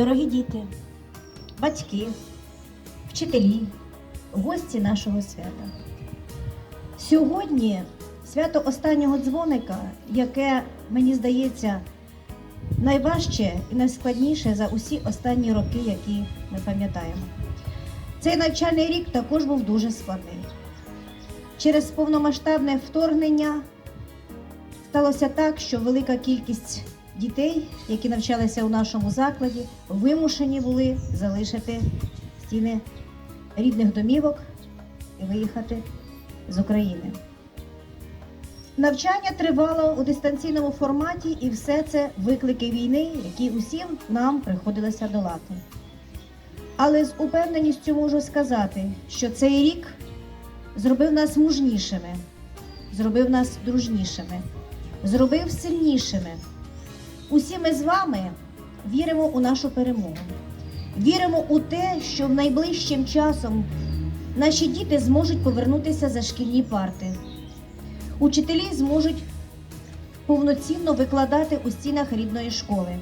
Дорогі діти, батьки, вчителі, гості нашого свята. Сьогодні свято останнього дзвоника, яке, мені здається, найважче і найскладніше за усі останні роки, які ми пам'ятаємо. Цей навчальний рік також був дуже складний. Через повномасштабне вторгнення сталося так, що велика кількість дітей, які навчалися у нашому закладі, вимушені були залишити стіни рідних домівок і виїхати з України. Навчання тривало у дистанційному форматі, і все це виклики війни, які усім нам приходилося долати. Але з упевненістю можу сказати, що цей рік зробив нас мужнішими, зробив нас дружнішими, зробив сильнішими. Усі ми з вами віримо у нашу перемогу. Віримо у те, що в найближчим часом наші діти зможуть повернутися за шкільні парти. Учителі зможуть повноцінно викладати у стінах рідної школи.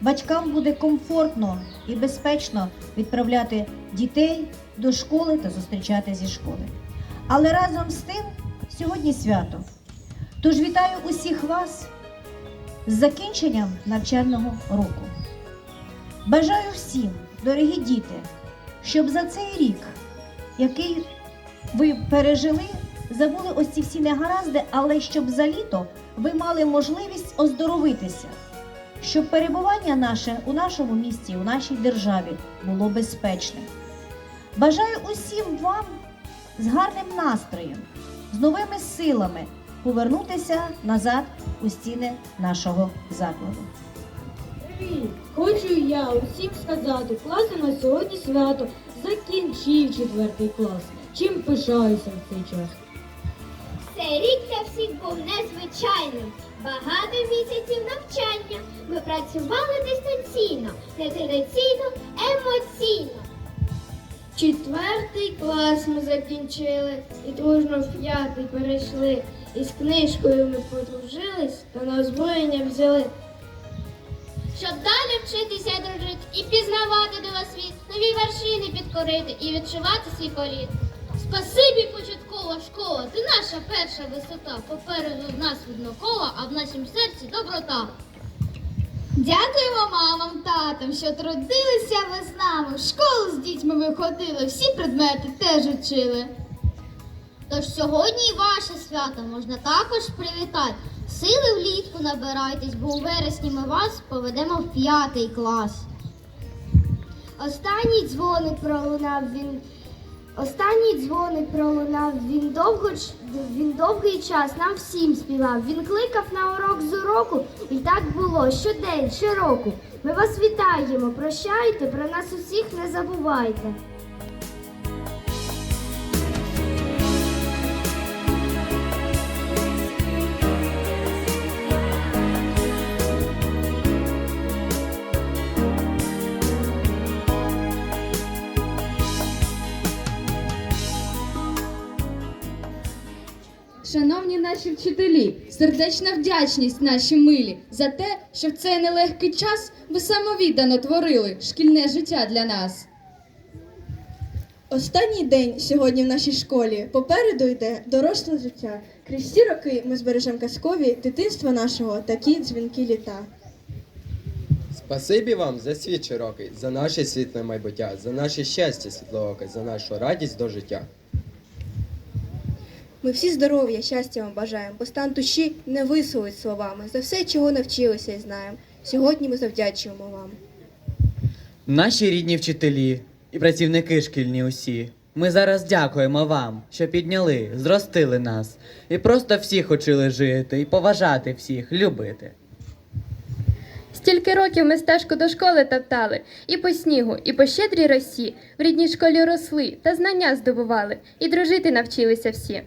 Батькам буде комфортно і безпечно відправляти дітей до школи та зустрічати зі школи. Але разом з тим сьогодні свято. Тож вітаю усіх вас з закінченням навчального року. Бажаю всім, дорогі діти, щоб за цей рік, який ви пережили, забули ось ці всі негаразди, але щоб за літо ви мали можливість оздоровитися, щоб перебування наше у нашому місті, у нашій державі було безпечним. Бажаю усім вам з гарним настроєм, з новими силами повернутися назад у стіни нашого закладу. Привіт! Хочу я усім сказати, класи на сьогодні свято закінчив четвертий клас. Чим пишаюся в цей час? Цей рік для всіх був незвичайним. Багато місяців навчання. Ми працювали дистанційно, не традиційно, емоційно. Четвертий клас ми закінчили і дружно в п'ятий перейшли. Із книжкою ми подружились та на озброєння взяли. Щоб далі вчитися дружити і пізнавати світ, нові вершини підкорити і відчувати свій політ. Спасибі, початкова школа, ти наша перша висота. Попереду в нас видно а в нашому серці доброта. Дякуємо мамам, татам, що трудилися ви з нами. В школу з дітьми виходили, всі предмети теж учили. Тож сьогодні і ваше свято можна також привітати. Сили влітку набирайтесь, бо у вересні ми вас поведемо в п'ятий клас. Останній дзвоник пролунав він. Останній дзвоник пролунав, він довго він довгий час нам всім співав. Він кликав на урок з уроку, і так було щодень, щороку. Ми вас вітаємо, прощайте, про нас усіх не забувайте. Шановні наші вчителі, сердечна вдячність наші милі за те, що в цей нелегкий час ви самовіддано творили шкільне життя для нас. Останній день сьогодні в нашій школі попереду йде доросле життя. Крізь ці роки ми збережемо казкові дитинства нашого такі дзвінки літа. Спасибі вам за світ широкий, за наше світле майбуття, за наше щастя світлооке, за нашу радість до життя. Ми всі здоров'я, щастя вам бажаємо, бо стан душі не висловить словами за все, чого навчилися і знаємо. Сьогодні ми завдячуємо вам. Наші рідні вчителі і працівники шкільні усі. Ми зараз дякуємо вам, що підняли, зростили нас і просто всіх учили жити і поважати всіх, любити. Стільки років ми стежку до школи топтали, і по снігу, і по щедрій росі. В рідній школі росли та знання здобували, і дружити навчилися всі.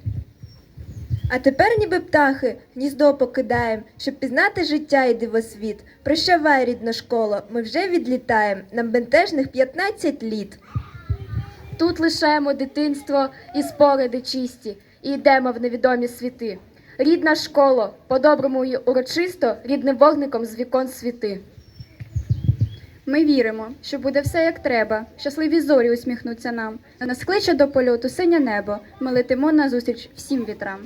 А тепер, ніби птахи, гніздо покидаєм, щоб пізнати життя і дивосвіт. Прощавай, рідна школа, ми вже відлітаєм, нам бентежних 15 літ. Тут лишаємо дитинство і спогади чисті, і йдемо в невідомі світи. Рідна школа, по-доброму й урочисто, рідним вогником з вікон світи. Ми віримо, що буде все як треба. Щасливі зорі усміхнуться нам. Нас кличе до польоту синє небо. Ми летимо назустріч всім вітрам.